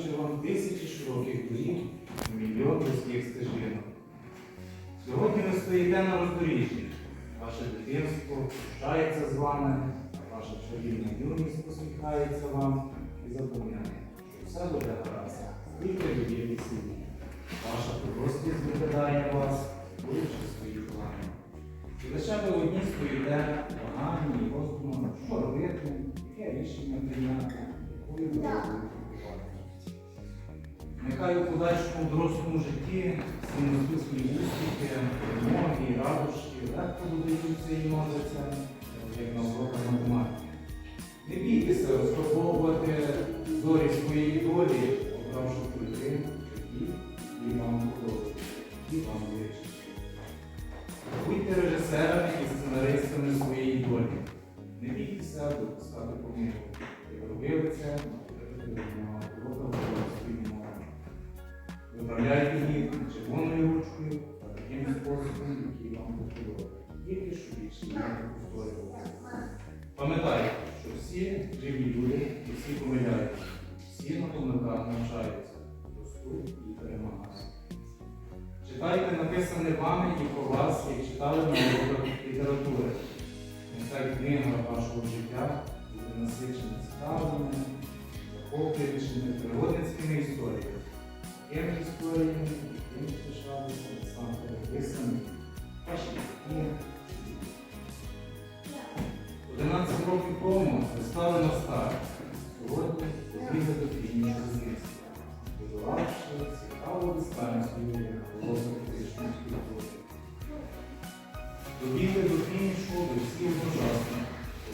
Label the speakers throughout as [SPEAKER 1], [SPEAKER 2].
[SPEAKER 1] вистачило вам тисячі широких доріг, мільйон вузьких стежинок. Сьогодні ви стоїте на роздоріжжі. Ваше дитинство прощається з вами, ваша чарівна юність посміхається вам і запевняє, що все буде гаразд, тільки довірні сім'ї. Ваша дорослість виглядає вас, будучи своїх планів. І лише ви одні стоїте погані і роздумами, що робити, яке рішення прийняти, якою ви Нехай подальшому дорослому житті всі свої успіхи, перемоги радощі легко додаються і множаться, як на уроках математики. Не бійтеся розпробовувати зорі своєї долі, обравши які і вам подобається. і вам вирішать. Способом, який вам подобається. Тільки що більше не повторювати. Пам'ятайте, що всі живі люди і всі помиляються, всі на помилках навчаються, ростуть і перемагають. Читайте написане вами і про вас, як читали на уроках літератури. Нехай книга вашого життя буде насичена цікавими, захоплюючими природницькими історіями. Такими історіями, якими пишалися батьки. 11 років тому ви стали на старт. Сьогодні побігли до фінішу з міста, будувавши цікаву дистанцію, голосом фізичної культури. Добігли до фінішу ви всі одночасно,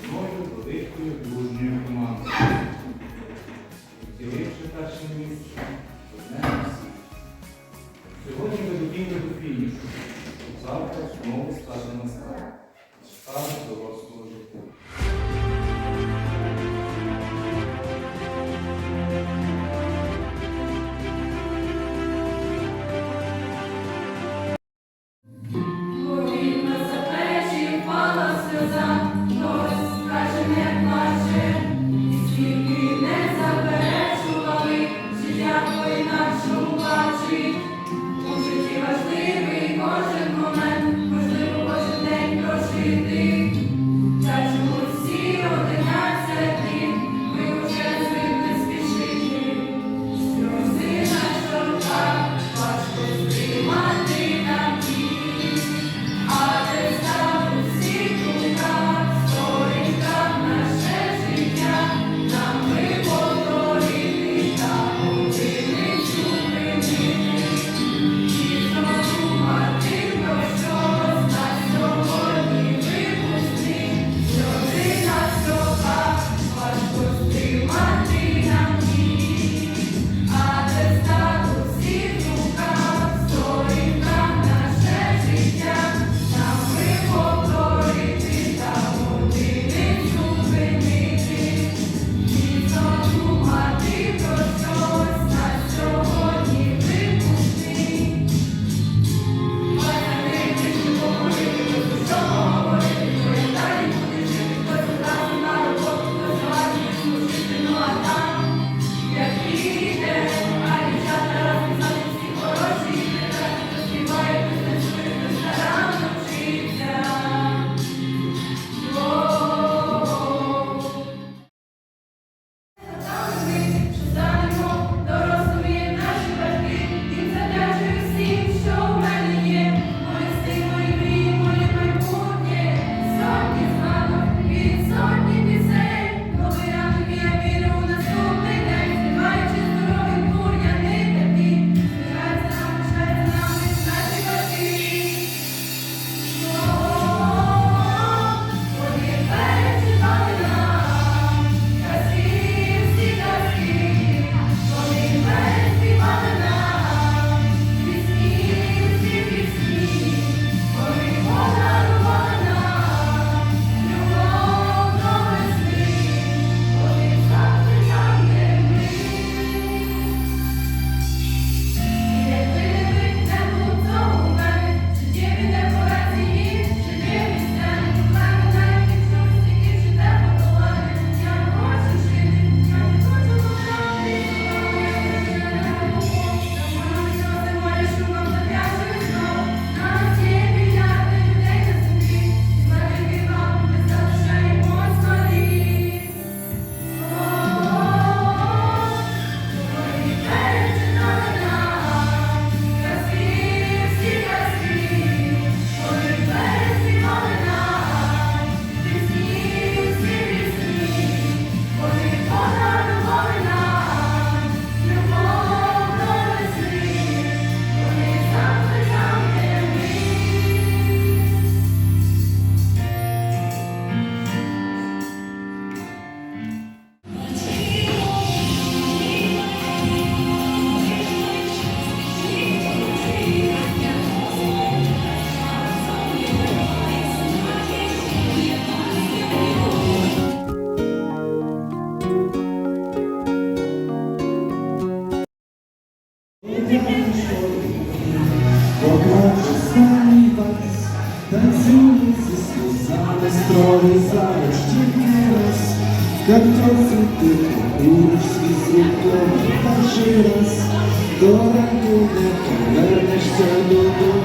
[SPEAKER 1] одною великою дружньою командою. Втіливши перше місце, завтра знову стати на старт.
[SPEAKER 2] который зарожден раз, Как
[SPEAKER 3] тот цветы, урочный цветок, даже раз, Дорогой, ты вернешься домой.